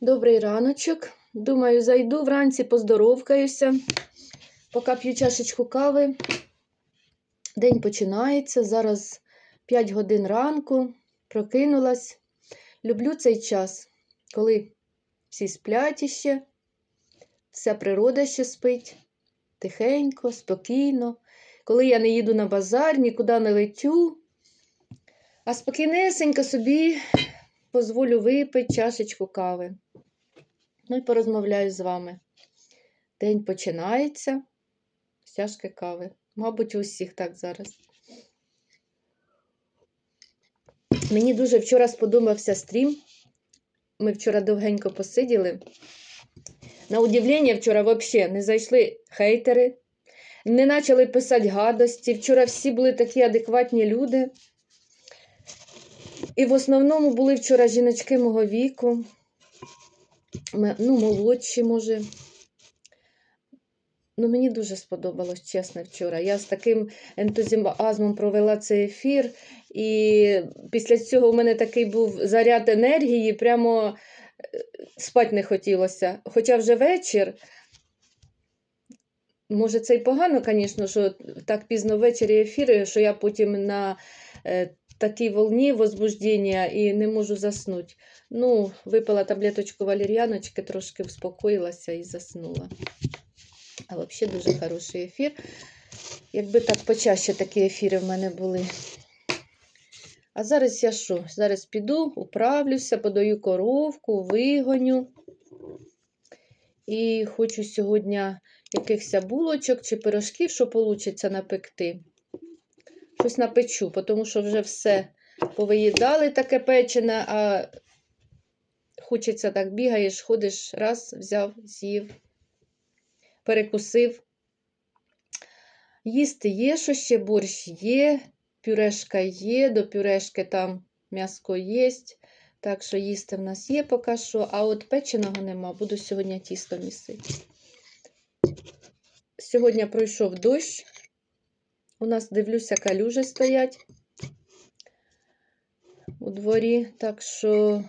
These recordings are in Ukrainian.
Добрий раночок. Думаю, зайду вранці, поздоровкаюся, поки п'ю чашечку кави. День починається. Зараз 5 годин ранку. Прокинулась. Люблю цей час, коли всі сплять іще, вся природа ще спить, тихенько, спокійно. Коли я не їду на базар, нікуди не летю, а спокійнесенько собі дозволю випити чашечку кави. Ну і порозмовляю з вами. День починається з кави. Мабуть, у всіх так зараз. Мені дуже вчора сподобався стрім. Ми вчора довгенько посиділи. На удивлення, вчора взагалі не зайшли хейтери, не почали писати гадості. Вчора всі були такі адекватні люди. І в основному були вчора жіночки мого віку, ну, молодші, може. Ну, мені дуже сподобалось, чесно, вчора. Я з таким ентузіазмом провела цей ефір, і після цього в мене такий був заряд енергії, прямо е, спать не хотілося. Хоча вже вечір. Може, це й погано, звісно, що так пізно ввечері ефіри, що я потім на е, такій волні возбуждення і не можу заснути. Ну, випила таблеточку валер'яночки, трошки успокоїлася і заснула. А взагалі дуже хороший ефір. Якби так почаще такі ефіри в мене були. А зараз я що? Зараз піду, управлюся, подаю коровку, вигоню. І хочу сьогодні якихось булочок чи пирожків, що вийде напекти. Щось напечу, тому що вже все повиїдали таке печене, а хочеться так бігаєш, ходиш, раз, взяв, з'їв, перекусив. Їсти є, що ще борщ є, пюрешка є, до пюрешки там м'яско є. Так що їсти в нас є поки що, а от печеного нема, буду сьогодні тісто місити. Сьогодні пройшов дощ. У нас, дивлюся, калюжі стоять у дворі, так що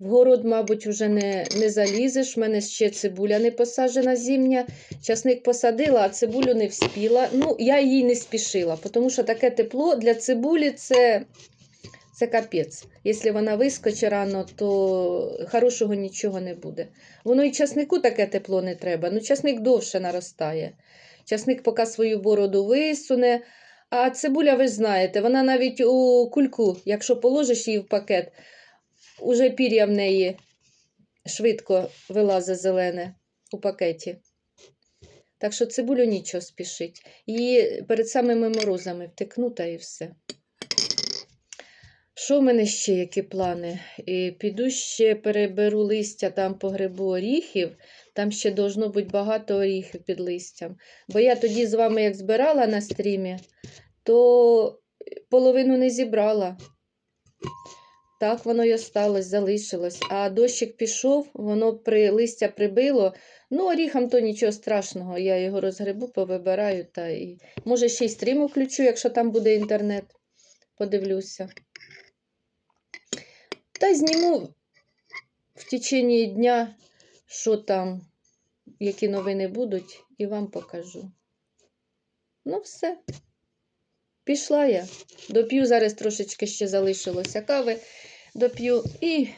в город, мабуть, вже не, не залізеш. У мене ще цибуля не посаджена зимня. Часник посадила, а цибулю не вспіла. Ну, я їй не спішила, тому що таке тепло для цибулі це, це капець. Якщо вона вискочить рано, то хорошого нічого не буде. Воно і часнику таке тепло не треба. Ну, часник довше наростає. Часник поки свою бороду висуне. А цибуля, ви знаєте, вона навіть у кульку, якщо положиш її в пакет, уже пір'я в неї швидко вилазить зелене у пакеті. Так що цибулю нічого спішить. Її перед самими морозами втекну та і все. Що в мене ще які плани? І піду ще переберу листя, там погребу оріхів. Там ще должно бути багато оріхів під листям. Бо я тоді з вами як збирала на стрімі, то половину не зібрала. Так воно й осталось, залишилось. А дощик пішов, воно при листя прибило. Ну, оріхам то нічого страшного. Я його розгребу, повибираю та і. Може, ще й стрім включу, якщо там буде інтернет. Подивлюся. Та зніму в течение дня, що там, які новини будуть, і вам покажу. Ну, все. Пішла я. Доп'ю, зараз трошечки ще залишилося кави. Доп'ю і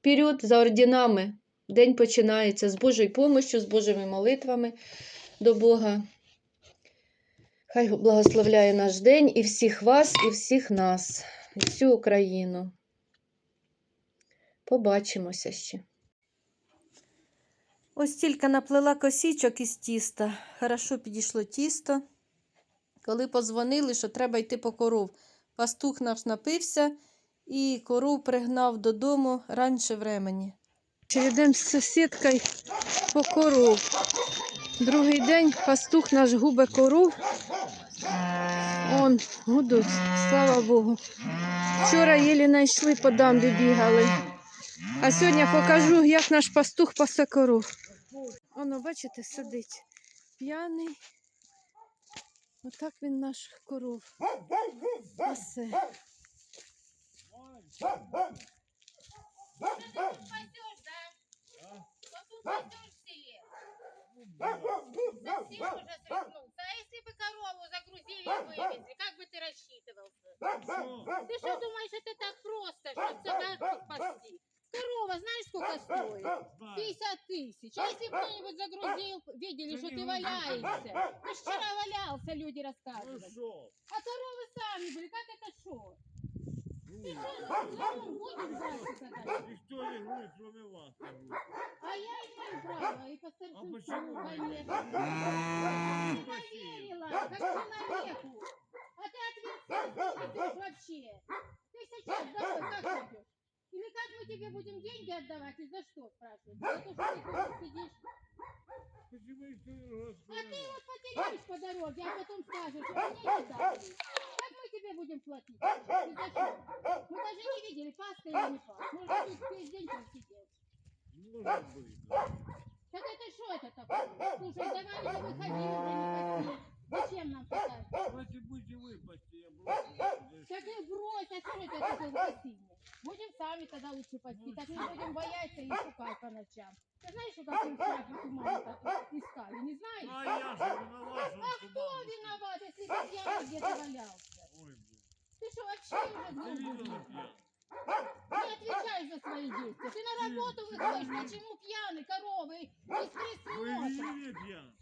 вперед за ордінами. День починається з Божою помощю, з Божими молитвами до Бога. Хай благословляє наш день і всіх вас, і всіх нас, і всю Україну. Побачимося ще. Ось тільки наплела косічок із тіста. Хорошо підійшло тісто. Коли позвонили, що треба йти по коров. Пастух наш напився і коров пригнав додому раніше времені. Йдемо з сусідкою по коров. Другий день пастух наш губе коров. Он гудуть, слава Богу. Вчора єлі знайшли по дамбі бігали. А сьогодні покажу, як наш пастух пасе коров. Воно, бачите, сидить п'яний. Вот так він наших коров. пасе. А если бы корову загрузили и вывезли, как бы ты рассчитывался? Ты что думаешь, это сколько стоит? Знаю. 50 тысяч. А если кто-нибудь загрузил, видели, Да что не ты говори. валяешься? Ты ж вчера валялся, люди Ну рассказывали. що? А коровы сами были, как это шо? Ну, Ты что, ну, будем дальше катать? Ніхто не грузить, кроме вас. не грузить. А я имею право, и по А старшинству, почему? конечно. Ну, Не поверила, как человеку. А ты ответственный вообще. Ты сейчас домой как пойдешь? Или как мы тебе будем деньги отдавать и за что, спрашивают? За то, что ты тут сидишь. Почему ніхто не грузить, А кроме ты вас? вот потеряешь по дороге, а потом скажешь, что мне не дали. Как мы тебе будем платить? И за что? Мы даже не видели, паста или не паста. Может, тут весь день просидел. Може бути. Так это что это такое? Слушай, давай уже выходи уже не пасти. Зачем нам пасать? Давайте будете ви пасти, я брошу. Так и брось, а что это такое пасти? Будем сами тогда лучше пасти. Так мы будем бояться и шукать по ночам. Ты знаешь, что как мы вчера по туману так искали? Не знаешь? А я же виноват, А що кто виноват, если ты пьяный где-то валялся? Ой, блин. Ты что, вообще уже Ты глупый? видела пьян? Не отвечаешь за свои действия. Ты на работу выходишь, почему пьяный, коровы, без Ви присмотра? видели пьян?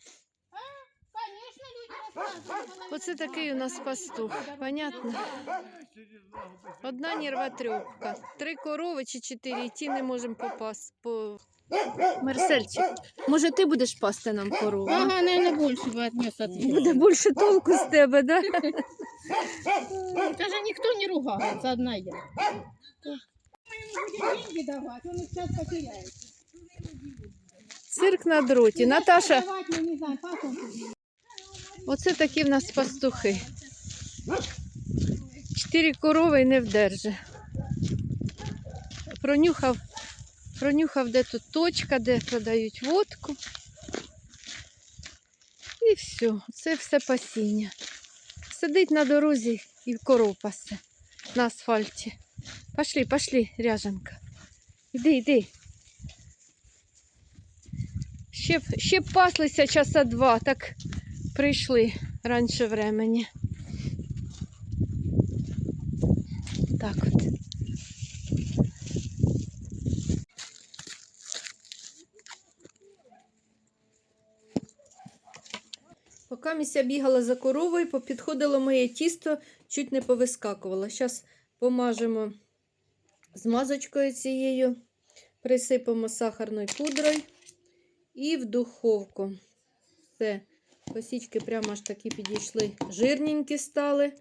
Конечно, люди рассказывают. Оце такий у нас пастух. Понятно? Через ногу пішли. Одна нервотрепка. Три корови чи чотири, і ті не можемо попасти. По... Марсельчик, може ти будеш пасти нам корову? Ага, наверное, больше бы отнес от Буде більше толку з тебе, да? Это же никто не ругается, одна я. Мы ему будем деньги давать, он их сейчас потеряет. Цирк на дроті. Наташа, Давать мы не знаем, как он будет. оце такі в нас пастухи. Чотири корови і не вдерже. Пронюхав, пронюхав, де тут точка, де продають водку. І все, це все пасіння. Сидить на дорозі і коров пасе на асфальті. Пошли, пошли, ряжанка. Іди, іди. Ще, ще паслися часа два, так прийшли раніше времени. Так от. Поки міся бігала за коровою, попідходило моє тісто, чуть не повискакувало. Зараз помажемо змазочкою цією, присипемо сахарною пудрою і в духовку. Все, косічки прямо аж такі підійшли, жирненькі стали.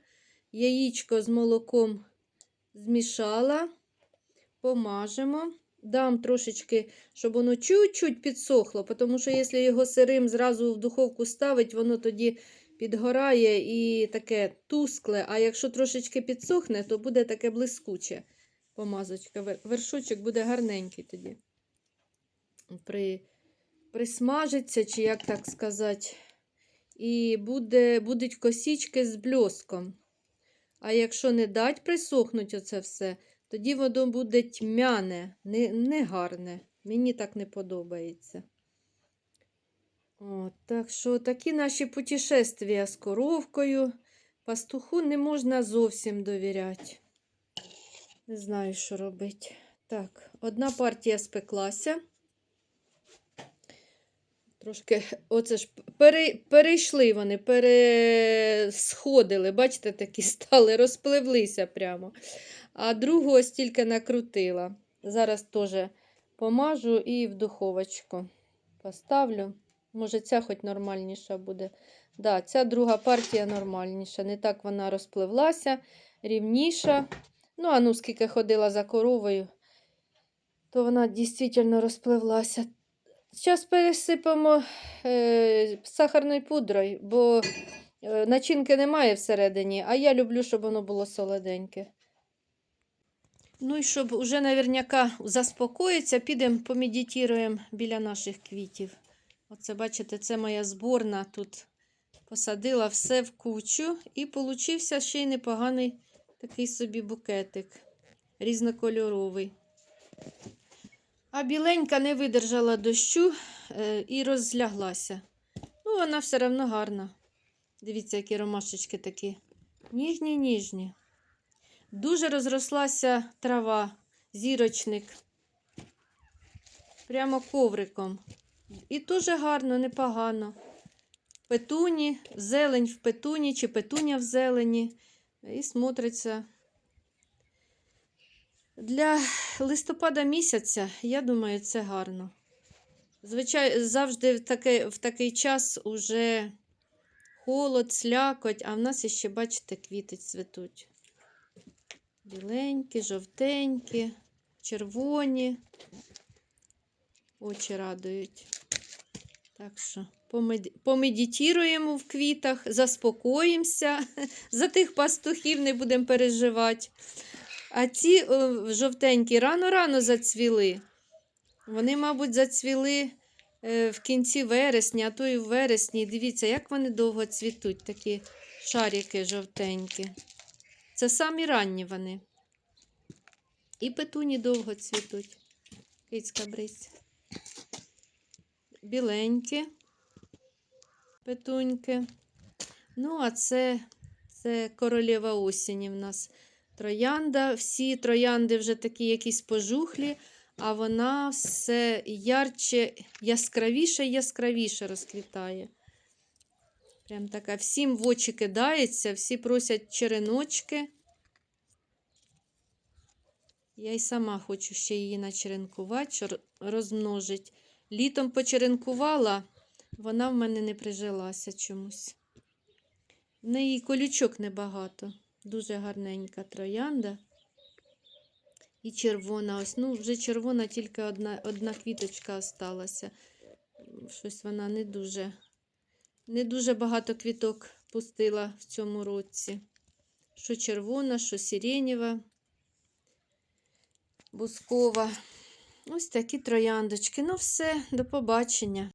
Яєчко з молоком змішала, помажемо. Дам трошечки, щоб воно чуть-чуть підсохло, тому що якщо його сирим зразу в духовку ставить, воно тоді підгорає і таке тускле. А якщо трошечки підсохне, то буде таке блискуче помазочка. Вершочок буде гарненький тоді. При, присмажиться, чи як так сказати. І буде, будуть косічки з бльоском. А якщо не дать присохнуть оце все, тоді воно буде тьмяне, не, не. Мені так не подобається. От, так що такі наші путешествия з коровкою. Пастуху не можна зовсім довіряти. Не знаю, що робити. Так, одна партія спеклася. Трошки, оце ж пере, перейшли вони, пересходили, бачите, такі стали, розпливлися прямо. А другу ось тільки накрутила. Зараз теж помажу і в духовочку поставлю. Може, ця хоч нормальніша буде. Да, ця друга партія нормальніша. Не так вона розпливлася, рівніша. Ну, а ну, скільки ходила за коровою, то вона дійсно розпливлася. Зараз пересипемо е, сахарною пудрою, бо е, начинки немає всередині, а я люблю, щоб воно було солоденьке. Ну і щоб уже наверняка заспокоїться, підемо помедитуємо біля наших квітів. Оце, бачите, це моя зборна тут посадила все в кучу і получився ще й непоганий такий собі букетик різнокольоровий. А біленька не видержала дощу е, і розляглася. Ну, вона все одно гарна. Дивіться, які ромашечки такі. Ніжні, ніжні. Дуже розрослася трава, зірочник. Прямо ковриком. І дуже гарно, непогано. Петуні, зелень в петуні чи петуня в зелені. І смотриться. Для листопада місяця, я думаю, це гарно. Звичайно, завжди в такий, в такий час уже холод, слякоть, а в нас іще, бачите, квіти цвітуть. Біленькі, жовтенькі, червоні. Очі радують. Так що помед... помедитіруємо в квітах, заспокоїмося. За тих пастухів не будемо переживати. А ці о, жовтенькі рано-рано зацвіли. Вони, мабуть, зацвіли е, в кінці вересня, а то і в вересні. Дивіться, як вони довго цвітуть, такі шарики жовтенькі. Це самі ранні вони. І петуні довго цвітуть. Кицька брись. Біленькі петуньки. Ну, а це, це королева осені в нас троянда. Всі троянди вже такі якісь пожухлі, а вона все ярче, яскравіше яскравіше розквітає. Прям така всім в очі кидається, всі просять череночки. Я й сама хочу ще її начеренкувати, що розмножить. Літом почеренкувала, вона в мене не прижилася чомусь. В неї колючок небагато. Дуже гарненька троянда. І червона. Ось, ну, вже червона, тільки одна, одна квіточка осталася. Щось вона не дуже, не дуже багато квіток пустила в цьому році. Що червона, що сиренєва, бускова. Ось такі трояндочки. Ну, все, до побачення.